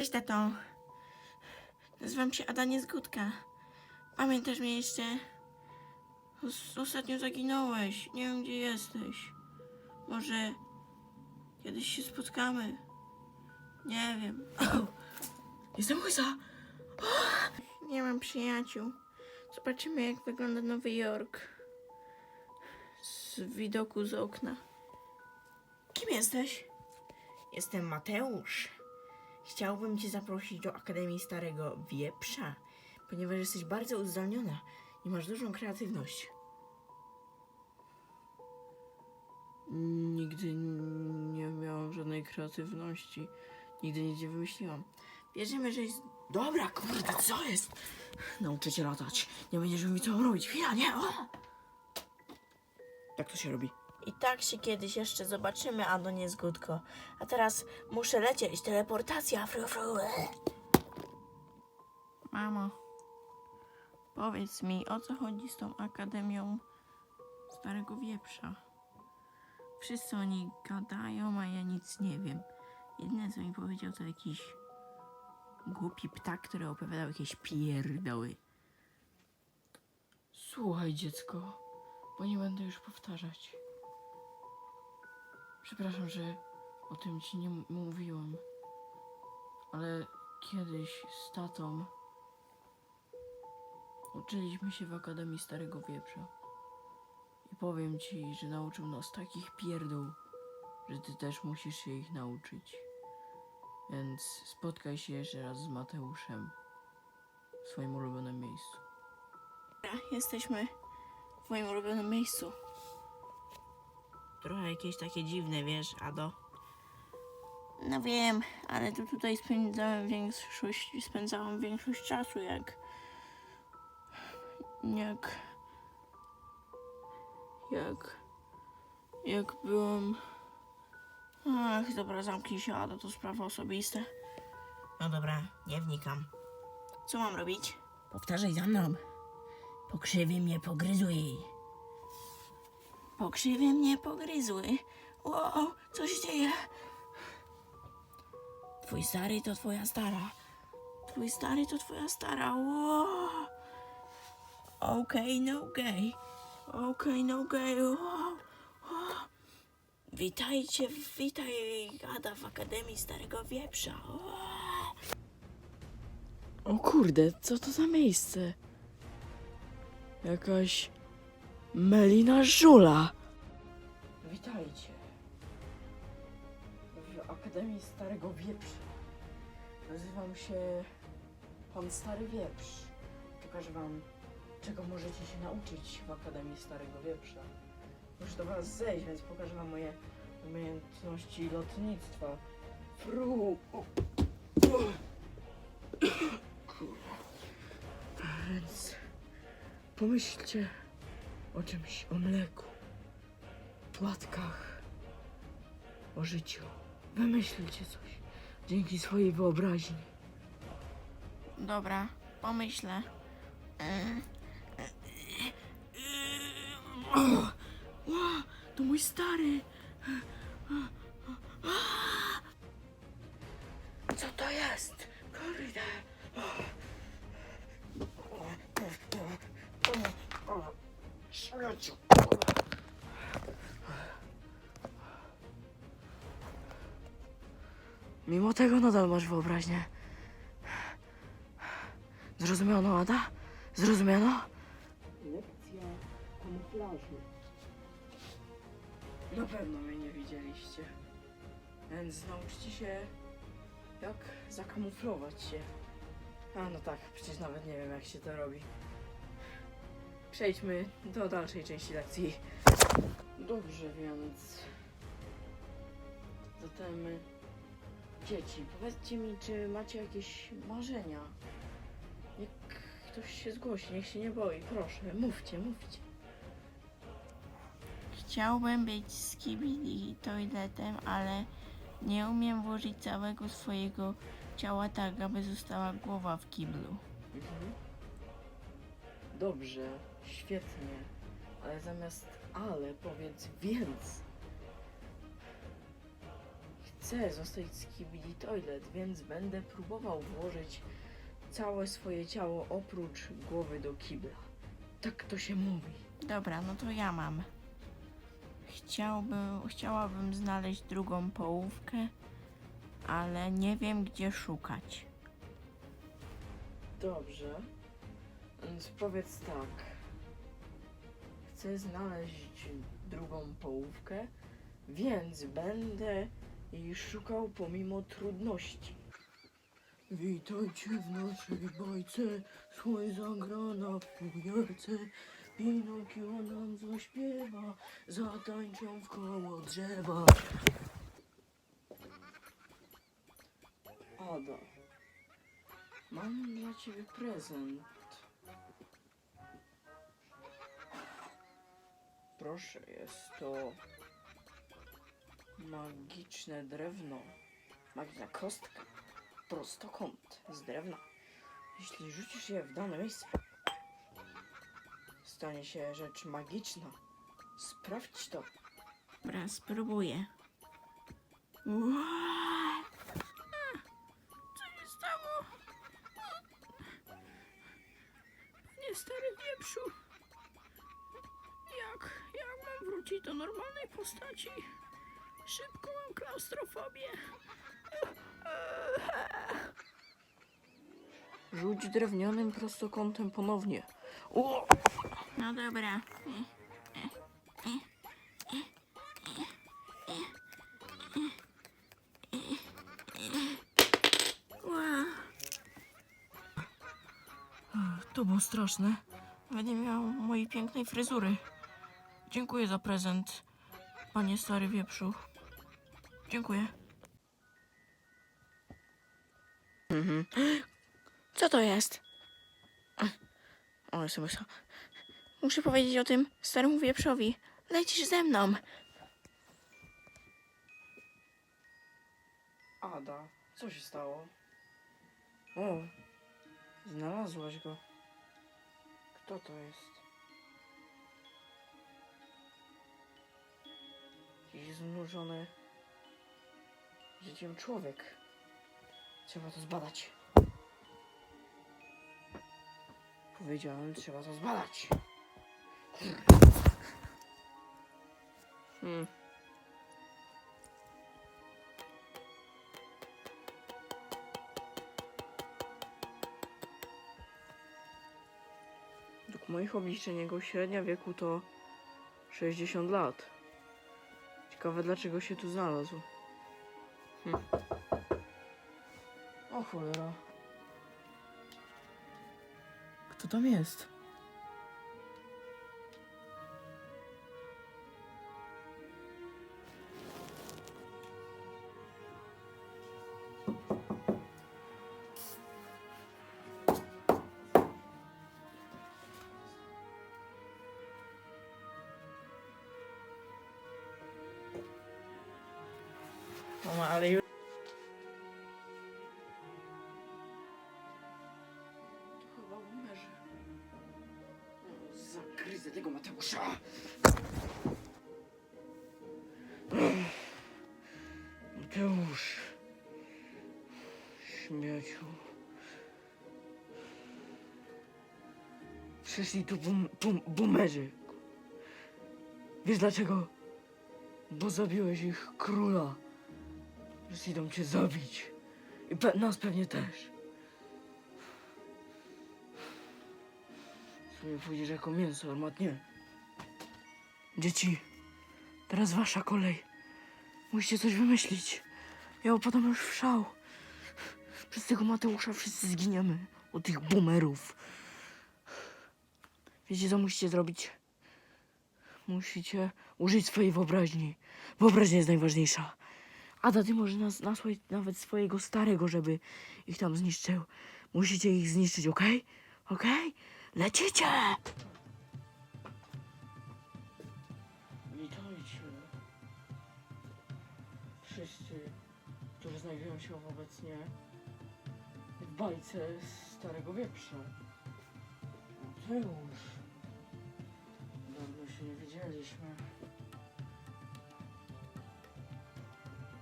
Cześć, tato. Nazywam się Ada Niezgódka. Pamiętasz mnie jeszcze? Os- ostatnio zaginąłeś. Nie wiem, gdzie jesteś. Może kiedyś się spotkamy. Nie wiem. Jestem łysa. Nie mam przyjaciół. Zobaczymy, jak wygląda Nowy Jork. Z widoku z okna. Kim jesteś? Jestem Mateusz. Chciałbym cię zaprosić do Akademii Starego Wieprza, ponieważ jesteś bardzo uzdolniona i masz dużą kreatywność. Nigdy nie miałam żadnej kreatywności. Nigdy nic nie wymyśliłam. Wierzymy, że jest... Dobra, kurde, co jest? Nauczę cię latać. Nie będziesz mi co robić. Chwila, nie! O! Jak to się robi? I tak się kiedyś jeszcze zobaczymy, Ado Niezgódko. A teraz muszę lecieć. Teleportacja, fru, fru. Mamo, powiedz mi, o co chodzi z tą Akademią Starego Wieprza? Wszyscy oni gadają, a ja nic nie wiem. Jedyne, co mi powiedział, to jakiś głupi ptak, który opowiadał jakieś pierdoły. Słuchaj, dziecko, bo nie będę już powtarzać. Przepraszam, że o tym ci nie m- mówiłam, ale kiedyś z tatą uczyliśmy się w Akademii Starego Wieprza. I powiem ci, że nauczył nas takich pierdół, że ty też musisz się ich nauczyć. Więc spotkaj się jeszcze raz z Mateuszem w swoim ulubionym miejscu. Jesteśmy w moim ulubionym miejscu. Trochę jakieś takie dziwne, wiesz, Ado? No wiem, ale to tutaj spędzałem większość, spędzałam większość czasu, jak. Jak. Jak. Jak byłam. Ach, dobra, zamknij się, Ada, to sprawy osobiste. No dobra, nie wnikam. Co mam robić? Powtarzaj za mną. Pokrzywie mnie pogryzły. Pokrzywie mnie pogryzły. Wow, co się dzieje? Twój stary to twoja stara. Twój stary to twoja stara. Wow. Okej, no gay. Okej, no gay. Wow. Wow. Witajcie, witaj Ada w Akademii Starego Wieprza. Wow. O kurde, co to za miejsce? Jakaś Melina Żula. Witajcie w Akademii Starego Wieprza. Nazywam się Pan Stary Wieprz. Pokażę Wam, czego możecie się nauczyć w Akademii Starego Wieprza. Muszę do Was zejść, więc pokażę Wam moje umiejętności lotnictwa. Fru! Więc pomyślcie o czymś, o mleku, płatkach, o życiu. Wymyślcie coś dzięki swojej wyobraźni. Dobra, pomyślę. O, to mój stary. Co to jest? Kurde. Mimo tego nadal masz wyobraźnię. Zrozumiano, Ada? Zrozumiano? Lekcja kamuflażu. Na pewno mnie nie widzieliście. Więc nauczcie się, jak zakamuflować się. A no tak, przecież nawet nie wiem, jak się to robi. Przejdźmy do dalszej części lekcji. Dobrze, więc. Zatem. Dzieci, powiedzcie mi, czy macie jakieś marzenia? Niech ktoś się zgłosi, niech się nie boi, proszę, mówcie, mówcie. Chciałbym być skibidi toiletem, ale nie umiem włożyć całego swojego ciała tak, aby została głowa w kiblu. Mhm. Dobrze, świetnie. Ale zamiast ale powiedz więc. chcę zostać z Kibidi Toilet, więc będę próbował włożyć całe swoje ciało oprócz głowy do kibla. Tak to się mówi. Dobra, no to ja mam. Chciałbym, chciałabym znaleźć drugą połówkę, ale nie wiem gdzie szukać. Dobrze. Więc powiedz tak. Chcę znaleźć drugą połówkę, więc będę jej szukał pomimo trudności. Witajcie w naszej bajce, słoń zagrana w pujorce. Pinokio nam zaśpiewa, zatańczą w koło drzewa. Ada, mam dla ciebie prezent. Proszę, jest to magiczne drewno. Magiczna kostka. Prostokąt z drewna. Jeśli rzucisz je w dane miejsce, stanie się rzecz magiczna. Sprawdź to. Dobra, spróbuję. Co się stało? Nie stary wieprzu. Wrócić do normalnej postaci? Szybko mam klaustrofobię. Rzuć drewnianym prostokątem ponownie. O! No dobra. To było straszne. Będę miał mojej pięknej fryzury. Dziękuję za prezent, panie stary wieprzu. Dziękuję. Mhm. Co to jest? O, SMS. Muszę powiedzieć o tym staremu wieprzowi. Lecisz ze mną. Ada, co się stało? O, znalazłaś go. Kto to jest? Jakiś znużony życiem człowiek. Trzeba to zbadać. Powiedziałem, trzeba to zbadać. Hmm. Według moich obliczeń jego średnia wieku to 60 lat. Ciekawe dlaczego się tu znalazł. Hm. O cholera. Kto tam jest? Ale już... To chyba bumerze. Zagryzę tego Mateusza. Mateusz. Śmieciu. Przyszli tu bum, bum, bumerzy. Wiesz dlaczego? Bo zabiłeś ich króla. Że idą cię zabić. I pe nas pewnie też. Sobie pójdziesz jako mięso armatnie. Dzieci, teraz wasza kolej. Musicie coś wymyślić. Ja opadam już w szał. Przez tego Mateusza wszyscy zginiemy. Od tych boomerów. Wiecie co musicie zrobić? Musicie użyć swojej wyobraźni. Wyobraźnia jest najważniejsza. Ada, ty może nas, nasłać nawet swojego starego, żeby ich tam zniszczył. Musicie ich zniszczyć, okej? Okej? Lecicie! Witajcie. Wszyscy, którzy znajdują się obecnie w bajce Starego Wieprza. Mateusz. Dawno się nie widzieliśmy.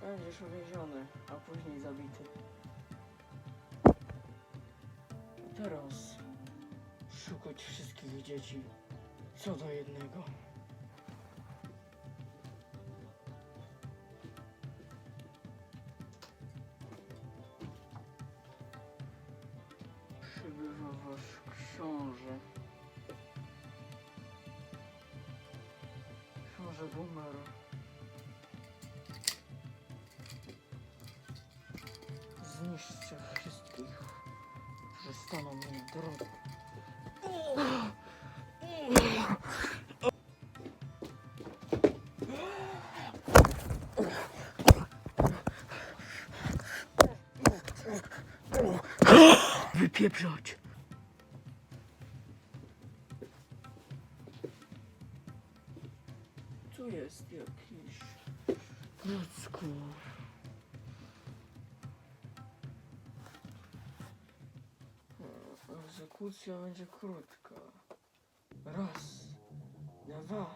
Będziesz uwięziony, a później zabity. Teraz szukać wszystkich dzieci co do jednego. Zniszczę wszystkich, którzy staną mi na drodze. Wypieprzać! Tu jest jakiś. Egzekucja będzie krótka. Raz, dwa,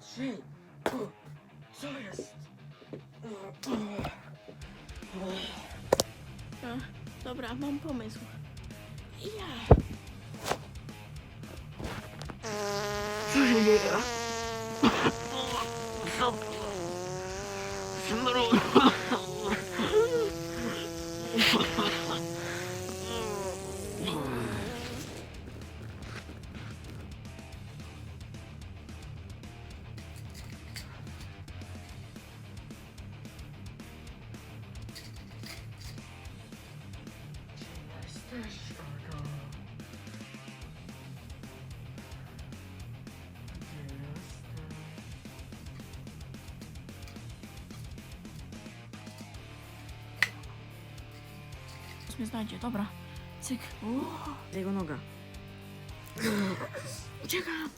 trzy. O, Co jest? Dobra, mam pomysł. Ja. Co się dzieje? Teraz mnie znajdzie, dobra. Cyk. Jego noga. Uciekam!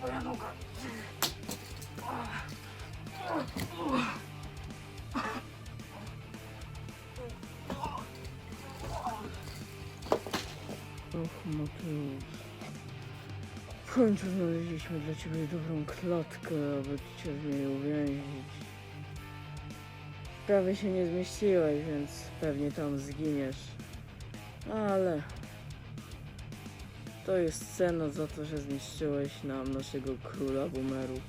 Moja noga. Och, Mateusz. W końcu znaleźliśmy dla ciebie dobrą klatkę, aby cię w niej uwięzić. Prawie się nie zmieściłeś, więc pewnie tam zginiesz. Ale to jest cena za to, że zniszczyłeś nam naszego króla boomerów.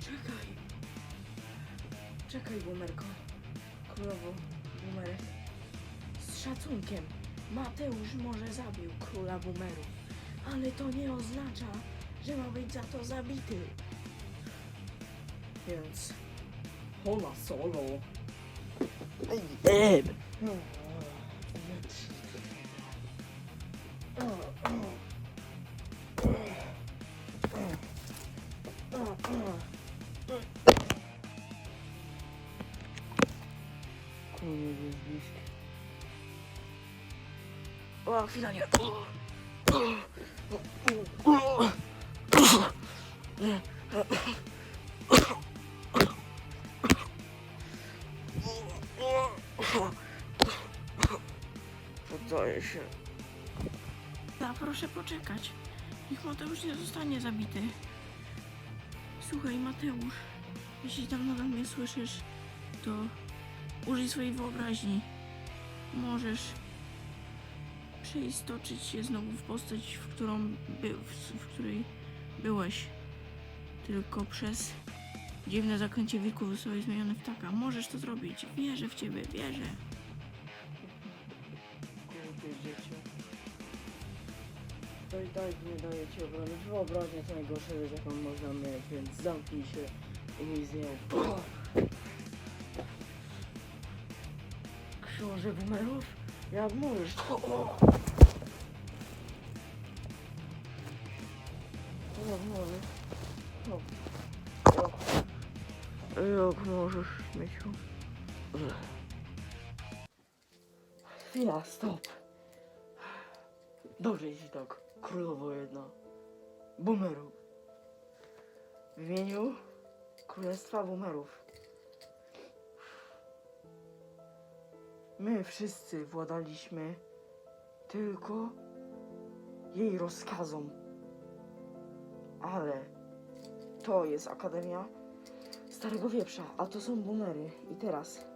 Czekaj. Czekaj, Bumerko. Królowo Bumerek. Z szacunkiem. Mateusz może zabił króla Bumerów, ale to nie oznacza, że ma być za to zabity. Więc hola solo. Eb! Koniec jest bliski. O, chwila nie. Poddaję się. Proszę poczekać. Niech Mateusz nie zostanie zabity. Słuchaj, Mateusz, jeśli tam nadal mnie słyszysz, to użyj swojej wyobraźni. Możesz przeistoczyć się znowu w postać, w którą by, w, w której byłeś. Tylko przez dziwne zaklęcie wilków zostałeś zmieniony w ptaka. Możesz to zrobić. Wierzę w ciebie, wierzę. I tak nie daje ci obrony. Wyobraźnia to najgorsza rzecz, jaką można mieć, więc zamknij się i mi z nią. Książę bumerów? Jak mówisz? O! Jak możesz? O. Jak, jak możesz, śmieciu? Chwila, stop. Dobrze, jeśli tak. Królowo jedna. Boomerów. W imieniu Królestwa Boomerów. My wszyscy władaliśmy tylko jej rozkazom. ale to jest Akademia Starego Wieprza, a to są boomery. I teraz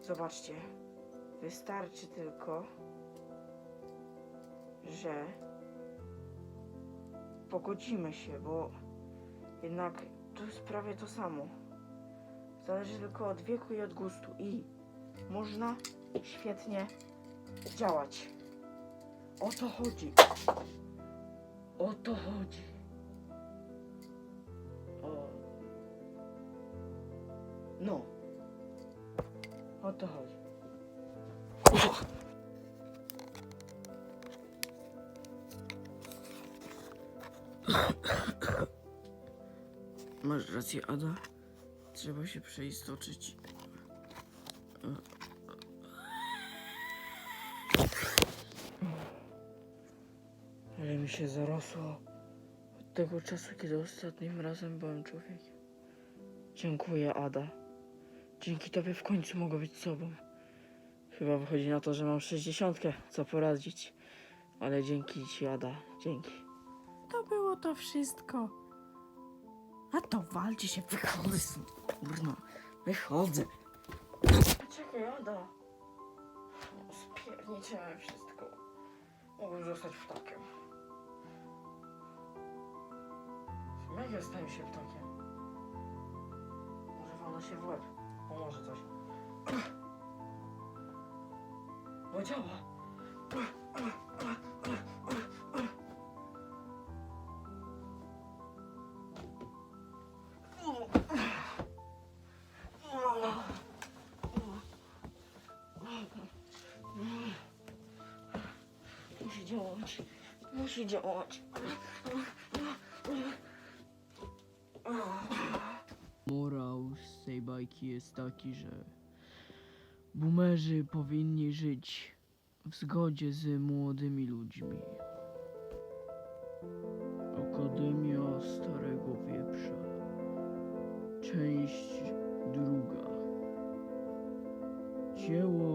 zobaczcie, wystarczy tylko, że pogodzimy się, bo jednak to jest prawie to samo. Zależy tylko od wieku i od gustu i można świetnie działać. O to chodzi. O to chodzi. O. No. O to chodzi. Masz rację, Ada. Trzeba się przeistoczyć. Ale mi się zarosło od tego czasu, kiedy ostatnim razem byłem człowiekiem. Dziękuję, Ada. Dzięki tobie w końcu mogę być sobą. Chyba wychodzi na to, że mam sześćdziesiątkę, co poradzić. Ale dzięki ci, Ada. Dzięki. Było to wszystko. A to walcie się, wychodzę stąd. Kurno, wychodzę. Czekaj, Ada. Spierniczyłem wszystko. Mogłem zostać ptakiem. Jak ja stałem się ptakiem? Może walnę się w łeb. Pomoże coś. Bo działa. Musi. Musi działać. Morał z tej bajki jest taki, że boomerzy powinni żyć w zgodzie z młodymi ludźmi. Akademia Starego Wieprza. Część druga. Dzieło